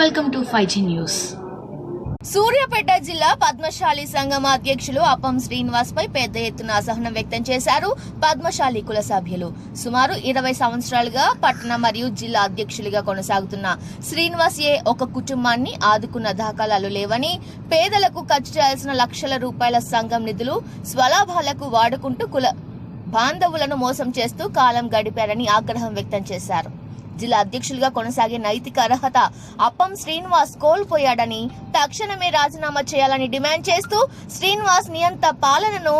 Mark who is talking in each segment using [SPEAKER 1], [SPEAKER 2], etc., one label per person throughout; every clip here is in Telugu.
[SPEAKER 1] Welcome to five G news
[SPEAKER 2] Suryapet జిల్లా పద్మశాలి సంఘం అధ్యక్షులు అప్పం శ్రీనివాస్ పై పెద్ద ఎత్తున అసహనం వ్యక్తం చేశారు పద్మశాలి కుల సభ్యులు. సుమారు ఇరవై సంవత్సరాలుగా పట్టణ మరియు జిల్లా అధ్యక్షులుగా కొనసాగుతున్న శ్రీనివాస్ ఏ ఒక కుటుంబాన్ని ఆదుకున్న దాఖలాలు లేవని పేదలకు ఖర్చు చేయాల్సిన లక్షల రూపాయల సంఘం నిధులు స్వలాభాలకు వాడుకుంటూ కుల బాంధవులను మోసం చేస్తూ కాలం గడిపారని ఆగ్రహం వ్యక్తం చేశారు. జిల్లా అధ్యక్షులుగా కొనసాగే నైతిక అర్హత అప్పం శ్రీనివాస్ కోల్పోయాడని తక్షణమే రాజీనామా చేయాలని డిమాండ్ చేస్తూ శ్రీనివాస్ నియంత పాలనను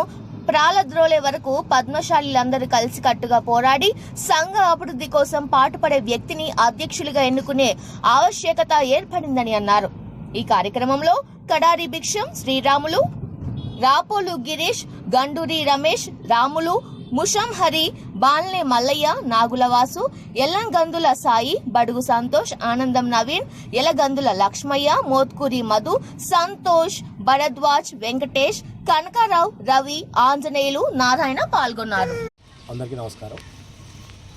[SPEAKER 2] ప్రాలద్రోలే వరకు పద్మశాలీలందరూ కలిసికట్టుగా పోరాడి సంఘ అభివృద్ధి కోసం పాటుపడే వ్యక్తిని అధ్యక్షులుగా ఎన్నుకునే ఆవశ్యకత ఏర్పడిందని అన్నారు. ఈ కార్యక్రమంలో కడారి భిక్షం శ్రీరాములు రాపోలు గిరీష్ గండూరి రమేష్ రాములు ముషం హరి బాన్లే మల్లయ్య నాగులవాసు ఎల్లంగందుల సాయి బడుగు సంతోష్ ఆనందం నవీన్ ఎలగందుల లక్ష్మయ్య మోత్కూరి మధు సంతోష్ భరద్వాజ్ వెంకటేష్ కనకారావు రవి ఆంజనేయులు నారాయణ పాల్గొన్నారు.
[SPEAKER 3] అందరికీ నమస్కారం.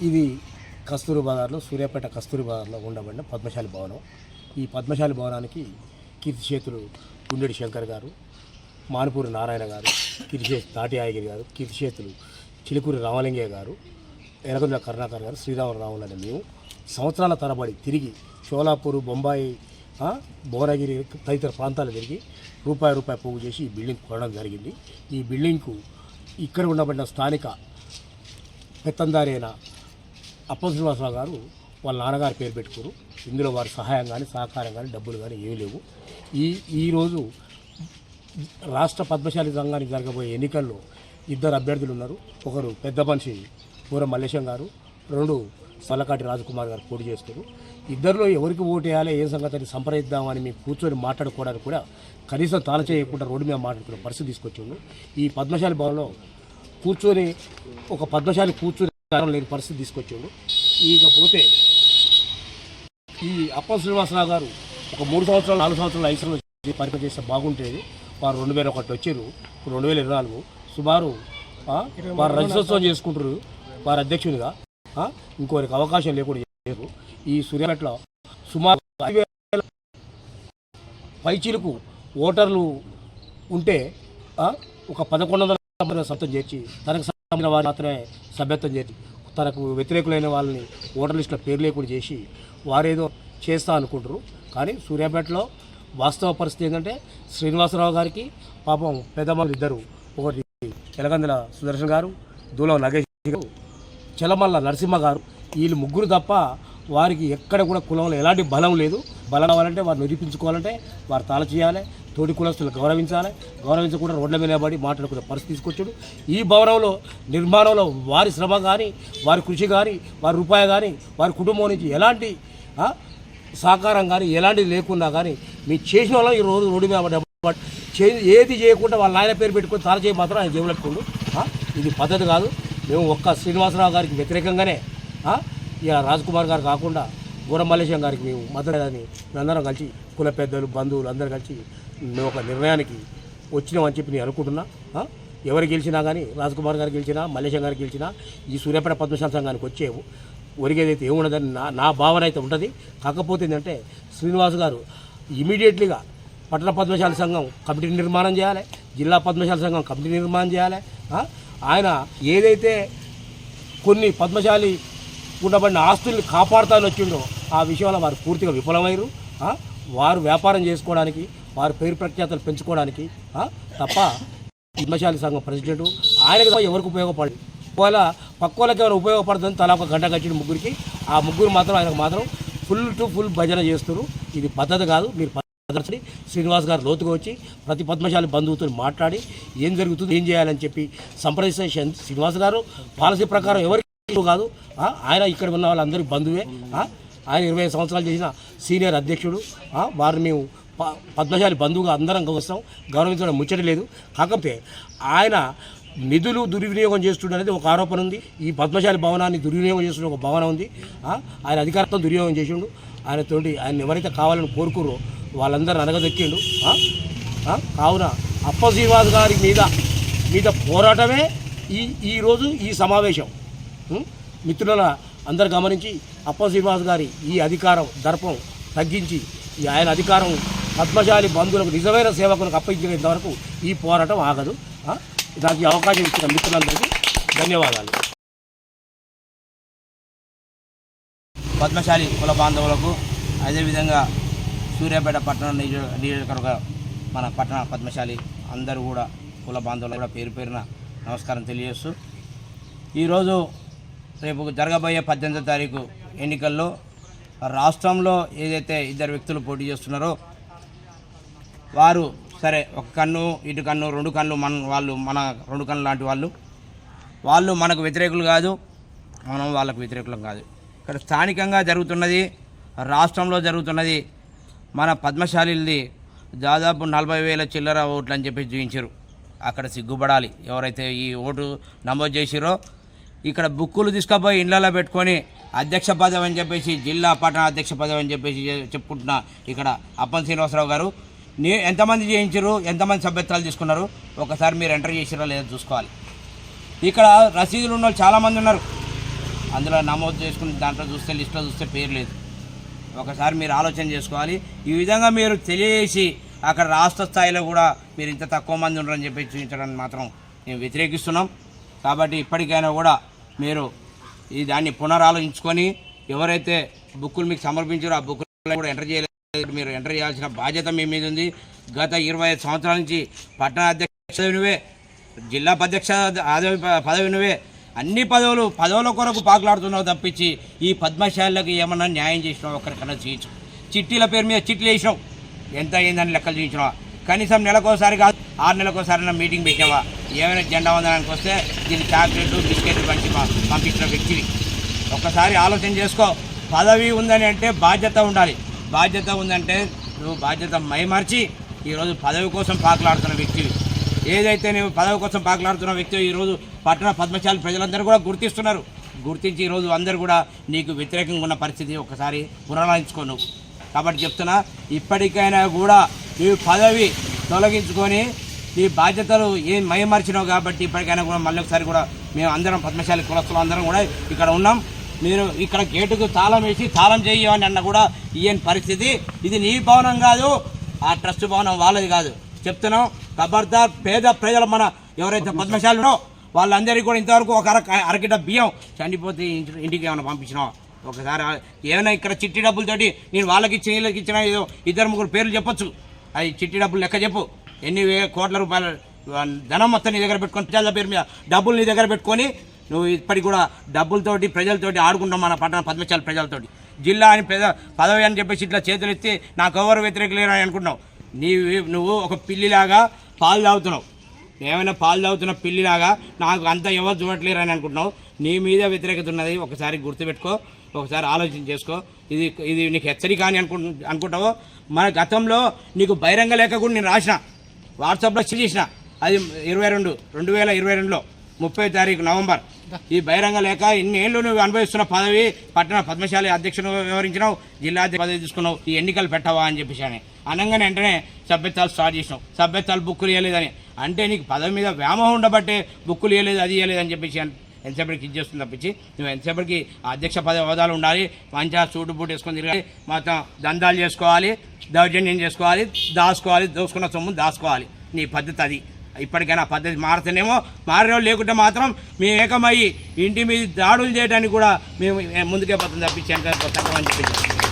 [SPEAKER 3] ఇది కస్తూరి బజార్లో సూర్యాపేట కస్తూరి బజార్లో ఉండబడిన పద్మశాలి భవనం. ఈ పద్మశాలి భవనానికి కీర్తి చేతులు గుండెడి శంకర్ గారు మానుపూరి నారాయణ గారు కీర్తి చేతి తాటి ఆయగిరి గారు కీర్తి చేతులు చిలుకూరి రామలింగయ్య గారు ఎనగొండ కరుణాకర్ గారు శ్రీరామరావులు అనే మేము సంవత్సరాల తరబడి తిరిగి షోలాపూర్ బొంబాయి ఆ, భువనగిరి తదితర ప్రాంతాలు తిరిగి రూపాయి రూపాయి పోగు చేసి ఈ బిల్డింగ్ కొనడం జరిగింది. ఈ బిల్డింగ్కు ఇక్కడ ఉండబడిన స్థానిక పెత్తందారి అయిన అప్ప శ్రీనివాసరావు గారు వాళ్ళ నాన్నగారు పేరు పెట్టుకోరు. ఇందులో వారి సహాయం కానీ సహకారం కానీ డబ్బులు కానీ ఏమీ లేవు. ఈ ఈరోజు రాష్ట్ర పద్మశాలి సంఘానికి జరగబోయే ఎన్నికల్లో ఇద్దరు అభ్యర్థులు ఉన్నారు. ఒకరు పెద్ద మనిషి పూర మల్లేశం గారు రెండు సలకాటి రాజకుమార్ గారు పోటీ చేస్తారు ఇద్దరిలో ఎవరికి ఓటు వేయాలి ఏ సంగతి సంప్రదిద్దామని మేము కూర్చొని మాట్లాడుకోవడానికి కూడా కనీసం తాళ చేయకుండా రోడ్డు మీద మాట్లాడుకున్న పరిస్థితి తీసుకొచ్చిండు. ఈ పద్మశాలి భవన్లో కూర్చొని ఒక పద్మశాలి కూర్చొని కారణం లేని పరిస్థితి తీసుకొచ్చాడు. ఇకపోతే ఈ అప్ప శ్రీనివాసరావు గారు ఒక మూడు సంవత్సరాలు నాలుగు సంవత్సరాలు ఐదు సంవత్సరాలు పరిపాలన చేస్తే బాగుంటేది. వారు రెండు వేల ఒకటి వచ్చారు రెండు వేల ఇరవై నాలుగు సుమారు వారు రజతోత్సవం చేసుకుంటారు వారి అధ్యక్షునిగా ఇంకోరికి అవకాశం లేకుండా చేశారు ఈ సూర్యాపేటలో సుమారు ఐదు వేల పైచీలకు ఓటర్లు ఉంటే ఒక పదకొండు వందల సభ్యత్వం చేర్చి తనకు సంబంధించిన వారు మాత్రమే సభ్యత్వం చేర్చి తనకు వ్యతిరేకులైన వాళ్ళని ఓటర్ లిస్టులో పేరు లేకుండా చేసి వారేదో చేస్తా అనుకుంటారు కానీ సూర్యాపేటలో వాస్తవ పరిస్థితి ఏంటంటే శ్రీనివాసరావు గారికి పాపం పెద్దమ్మలు ఇద్దరు ఒకటి చెలగందుల సుదర్శన్ గారు దూలం నగేష్ గారు చలమల్ల నరసింహ గారు వీళ్ళు ముగ్గురు తప్ప వారికి ఎక్కడ కూడా కులంలో ఎలాంటి బలం లేదు. బలం కావాలంటే వారు నిరూపించుకోవాలంటే వారు తాళ చేయాలి తోటి కులస్తులు గౌరవించాలి. గౌరవించకుండా రోడ్ల మీద పడి మాట్లాడుకునే పరిస్థితి తీసుకొచ్చాడు. ఈ భవనంలో నిర్మాణంలో వారి శ్రమ కానీ వారి కృషి కానీ వారి రూపాయి కానీ వారి కుటుంబం నుంచి ఎలాంటి సహకారం కానీ ఎలాంటిది లేకున్నా కానీ మీరు చేసిన వాళ్ళం ఈ రోజు రోడ్డు మీద చే ఏది చేయకుండా వాళ్ళ ఆయన పేరు పెట్టుకొని తాళ చేయ మాత్రం ఆయన జేబులెట్టుకోండు ఇది పద్ధతి కాదు. మేము ఒక్క శ్రీనివాసరావు గారికి వ్యతిరేకంగానే ఇక ఇలా రాజ్కుమార్ గారు కాకుండా గూడమల్లేశం గారికి మేము మద్దతుని అందరం కలిసి కుల పెద్దలు బంధువులు అందరూ కలిసి మేము ఒక నిర్ణయానికి వచ్చినామని చెప్పి నేను అనుకుంటున్నా. ఎవరు గెలిచినా కానీ రాజ్కుమార్ గారు గెలిచినా మల్లేశం గారు గెలిచినా ఈ సూర్యాపేట పద్మశాల సంఘానికి వచ్చేవు ఒరిగేదైతే ఏమున్నదని నా నా భావన అయితే ఉంటుంది. కాకపోతే ఏంటంటే శ్రీనివాస్ గారు ఇమీడియట్లీగా పట్టణ పద్మశాల సంఘం కమిటీ నిర్మాణం చేయాలి. జిల్లా పద్మశాల సంఘం కమిటీ నిర్మాణం చేయాలి. ఆయన ఏదైతే కొన్ని పద్మశాలి ఉండబడిన ఆస్తుల్ని కాపాడుతానని వచ్చిండో ఆ విషయంలో వారు పూర్తిగా విఫలమయ్యారు. వారు వ్యాపారం చేసుకోవడానికి వారి పేరు ప్రఖ్యాతలు పెంచుకోవడానికి తప్ప పద్మశాలి సంఘం ప్రెసిడెంట్ ఆయనకు ఎవరికి ఉపయోగపడదు ఒకవేళ పక్క వాళ్ళకి ఏమైనా ఉపయోగపడుతుంది తలా ఒక గంట కట్టిన ముగ్గురికి ఆ ముగ్గురు మాత్రం ఆయనకు మాత్రం ఫుల్ టు ఫుల్ భజన చేస్తారు ఇది పద్ధతి కాదు మీరు ప్రదర్శని శ్రీనివాస్ గారు లోతుగా వచ్చి ప్రతి పద్మశాలి బంధువుతో మాట్లాడి ఏం జరుగుతుంది ఏం చేయాలని చెప్పి సంప్రదిస్తే శ్రీనివాస్ గారు పాలసీ ప్రకారం ఎవరికి కాదు. ఆయన ఇక్కడ ఉన్న వాళ్ళందరికీ బంధువే. ఆయన ఇరవై ఐదు సంవత్సరాలు చేసిన సీనియర్ అధ్యక్షుడు. వారిని మేము ప- పద్మశాలి బంధువుగా అందరం గౌరవిస్తాం. గౌరవించడం ముచ్చట లేదు. కాకపోతే ఆయన నిధులు దుర్వినియోగం చేస్తుండే అనేది ఒక ఆరోపణ ఉంది. ఈ పద్మశాలి భవనాన్ని దుర్వినియోగం చేస్తున్న ఒక భవనం ఉంది. ఆయన అధికారంతో దుర్వినియోగం చేసిండు. ఆయనతోటి ఆయన ఎవరైతే కావాలని కోరుకురో వాళ్ళందరూ అనగదెక్కిండు. కావున అప్ప శ్రీనివాస్ గారి మీద మీద పోరాటమే ఈ ఈరోజు ఈ సమావేశం. మిత్రుల అందరు గమనించి అప్ప శ్రీనివాస్ గారి ఈ అధికారం దర్పం తగ్గించి ఈ ఆయన అధికారం పద్మశాలి బంధువులకు నిజమైన సేవకులకు అప్పగించేంత వరకు ఈ పోరాటం ఆగదు. దానికి అవకాశం ఇచ్చిన మిత్రులందరికీ ధన్యవాదాలు.
[SPEAKER 1] పద్మశాలి కుల బాంధవులకు అదేవిధంగా సూర్యాపేట పట్టణ నియోజక నియోజకవర్గ మన పట్టణ పద్మశాలి అందరూ కూడా కుల బాంధవులు కూడా పేరు పేరున నమస్కారం తెలియజేస్తూ ఈరోజు రేపు జరగబోయే పద్దెనిమిదో తారీఖు ఎన్నికల్లో రాష్ట్రంలో ఏదైతే ఇద్దరు వ్యక్తులు పోటీ చేస్తున్నారో వారు సరే ఒక కన్ను ఇటు కన్ను రెండు కన్ను మన వాళ్ళు మన రెండు కన్ను లాంటి వాళ్ళు. వాళ్ళు మనకు వ్యతిరేకులు కాదు మనం వాళ్ళకు వ్యతిరేకులం కాదు. ఇక్కడ స్థానికంగా జరుగుతున్నది రాష్ట్రంలో జరుగుతున్నది మన పద్మశాలిది దాదాపు నలభై వేల చిల్లర ఓట్లు అని చెప్పి చూపించారు. అక్కడ సిగ్గుపడాలి. ఎవరైతే ఈ ఓటు నమోదు చేసిరో ఇక్కడ బుక్కులు తీసుకుపోయి ఇళ్ళలో పెట్టుకొని అధ్యక్ష పదవి అని చెప్పేసి జిల్లా పట్టణ అధ్యక్ష పదవి అని చెప్పేసి చె- చెప్పుకుంటున్న ఇక్కడ అప్పన్ శ్రీనివాసరావు గారు. నే ఎంతమంది చేయించారు ఎంతమంది సభ్యత్వాలు తీసుకున్నారు ఒకసారి మీరు ఎంటర్ చేసిరా లేదో చూసుకోవాలి. ఇక్కడ రసీదులు ఉన్న వాళ్ళు చాలామంది ఉన్నారు. అందులో నమోదు చేసుకుని దాంట్లో చూస్తే లిస్ట్లో చూస్తే పేరు లేదు. ఒకసారి మీరు ఆలోచన చేసుకోవాలి. ఈ విధంగా మీరు తెలియజేసి అక్కడ రాష్ట్ర స్థాయిలో కూడా మీరు ఇంత తక్కువ మంది ఉన్నారని చెప్పి చూపించడానికి మాత్రం మేము వ్యతిరేకిస్తున్నాం. కాబట్టి ఇప్పటికైనా కూడా మీరు ఈ దాన్ని పునరాలోచించుకొని ఎవరైతే బుక్కులు మీకు సమర్పించారో ఆ బుక్కులు కూడా ఎంటర్ చేయలేదు. మీరు ఎంటర్ చేయాల్సిన బాధ్యత మీ మీద ఉంది. గత ఇరవై ఐదు సంవత్సరాల నుంచి పట్టణ అధ్యక్ష నువ్వే జిల్లా అధ్యక్ష పదవి పదవి నువ్వే అన్ని పదవులు పదవుల కొరకు పాకులాడుతున్నావు తప్పించి ఈ పద్మశాలకు ఏమన్నా న్యాయం చేసినావు? ఒక్కరికన్నా చేయొచ్చు చిట్టీల పేరు మీద చిట్లు వేసినావు. ఎంత అయిందని లెక్కలు చూపించినావా కనీసం నెలకోసారి కాదు ఆరు నెలకోసారి మీటింగ్ పెట్టావా ఏమైనా జెండా వందనానికి వస్తే దీన్ని చాక్లెట్లు బిస్కెట్లు పంచి పంపించిన వ్యక్తివి. ఒక్కసారి ఆలోచన చేసుకో. పదవి ఉందని అంటే బాధ్యత ఉండాలి. బాధ్యత ఉందంటే నువ్వు బాధ్యత మైమర్చి ఈరోజు పదవి కోసం పాకులాడుతున్న వ్యక్తివి. ఏదైతే నువ్వు పదవి కోసం పాకులాడుతున్న వ్యక్తి ఈరోజు పట్టణ పద్మశాలి ప్రజలందరూ కూడా గుర్తిస్తున్నారు. గుర్తించి ఈరోజు అందరూ కూడా నీకు వ్యతిరేకంగా ఉన్న పరిస్థితి ఒకసారి పునరాలించుకో కాబట్టి చెప్తున్నా ఇప్పటికైనా కూడా ఈ పదవి తొలగించుకొని ఈ బాధ్యతలు ఏం మయమర్చినావు కాబట్టి ఇప్పటికైనా కూడా మళ్ళీ ఒకసారి కూడా మేము అందరం పద్మశాలి కులస్తులు అందరం కూడా ఇక్కడ ఉన్నాం. మీరు ఇక్కడ గేటుకు తాళం వేసి తాళం చేయమని అన్న కూడా ఇయ్యని పరిస్థితి. ఇది నీ భవనం కాదు ఆ ట్రస్ట్ భవనం వాళ్ళది కాదు. చెప్తున్నాం ఖబర్దార్ పేద ప్రజలు మన ఎవరైతే పద్మశాలునో వాళ్ళందరికీ కూడా ఇంతవరకు ఒక అర అరకిట బియ్యం చనిపోతే ఇంటికి ఏమైనా పంపించినావా? ఒకసారి ఏమైనా ఇక్కడ చిట్టి డబ్బులతోటి నేను వాళ్ళకి ఇచ్చిన వీళ్ళకి ఇచ్చిన ఏదో ఇద్దరు ముగ్గురు పేర్లు చెప్పొచ్చు. అది చిట్టి డబ్బులు లెక్క చెప్పు. ఎన్ని కోట్ల రూపాయల ధనం మొత్తం నీ దగ్గర పెట్టుకొని ప్రజల పేరు మీద డబ్బులు నీ దగ్గర పెట్టుకొని నువ్వు ఇప్పటికి కూడా డబ్బులతోటి ప్రజలతోటి ఆడుకుంటాం మన పట్టణ పద్మశాల ప్రజలతోటి. జిల్లా అని పెద్ద పదవి అని చెప్పేసి ఇట్లా చేతులు ఎత్తి నాకు ఎవరు వ్యతిరేకలేరు అని అనుకుంటున్నావు. నీవి నువ్వు ఒక పిల్లిలాగా పాలు తాగుతున్నావు. ఏమైనా పాలు తాగుతున్న పిల్లిలాగా నాకు అంత ఎవరు చూడట్లేరు అని అనుకుంటున్నావు. నీ మీద వ్యతిరేకత ఉన్నది ఒకసారి గుర్తుపెట్టుకో ఒకసారి ఆలోచన చేసుకో. ఇది ఇది నీకు హెచ్చరిక అని అనుకు అనుకుంటావో? మన గతంలో నీకు బహిరంగ లేఖ కూడా నేను రాసిన. వాట్సాప్లో చేసిన. అది ఇరవై రెండు రెండు వేల ఇరవై రెండులో. ముప్పై తారీఖు నవంబర్. ఈ బహిరంగ లేక ఇన్నేళ్ళు నువ్వు అనుభవిస్తున్న పదవి పట్టణ పద్మశాలి అధ్యక్షుడు వివరించినావు జిల్లా పదవి తీసుకున్నావు ఈ ఎన్నికలు పెట్టవా అని చెప్పేసి అని. అనగానే వెంటనే సభ్యత్వాలు స్టార్ట్ చేసినావు. సభ్యత్వాలు బుక్కులు ఇవ్వలేదని అంటే నీకు పదవి మీద వ్యామోహం ఉండబట్టే బుక్కులు ఇవ్వలేదు అది ఇవ్వలేదు అని చెప్పేసి అని ఎంతసేపటికి ఇది చేస్తుంది తప్పించి నువ్వు ఎంతసేపటికి అధ్యక్ష పదవి హోదాలు ఉండాలి మంచిగా సూటు బూట్ వేసుకొని తిరగాలి మొత్తం దందాలు చేసుకోవాలి దౌర్జన్యం చేసుకోవాలి దాచుకోవాలి దోసుకున్న సొమ్ము దాచుకోవాలి. నీ పద్ధతి అది. ఇప్పటికైనా పద్ధతి మారుతనేమో మారే లేకుంటే మాత్రం మేము ఏకమయ్యి ఇంటి మీద దాడులు చేయడానికి కూడా మేము ముందుకే పోతుంది తప్పించి వెనక తక్కువ అని చెప్పి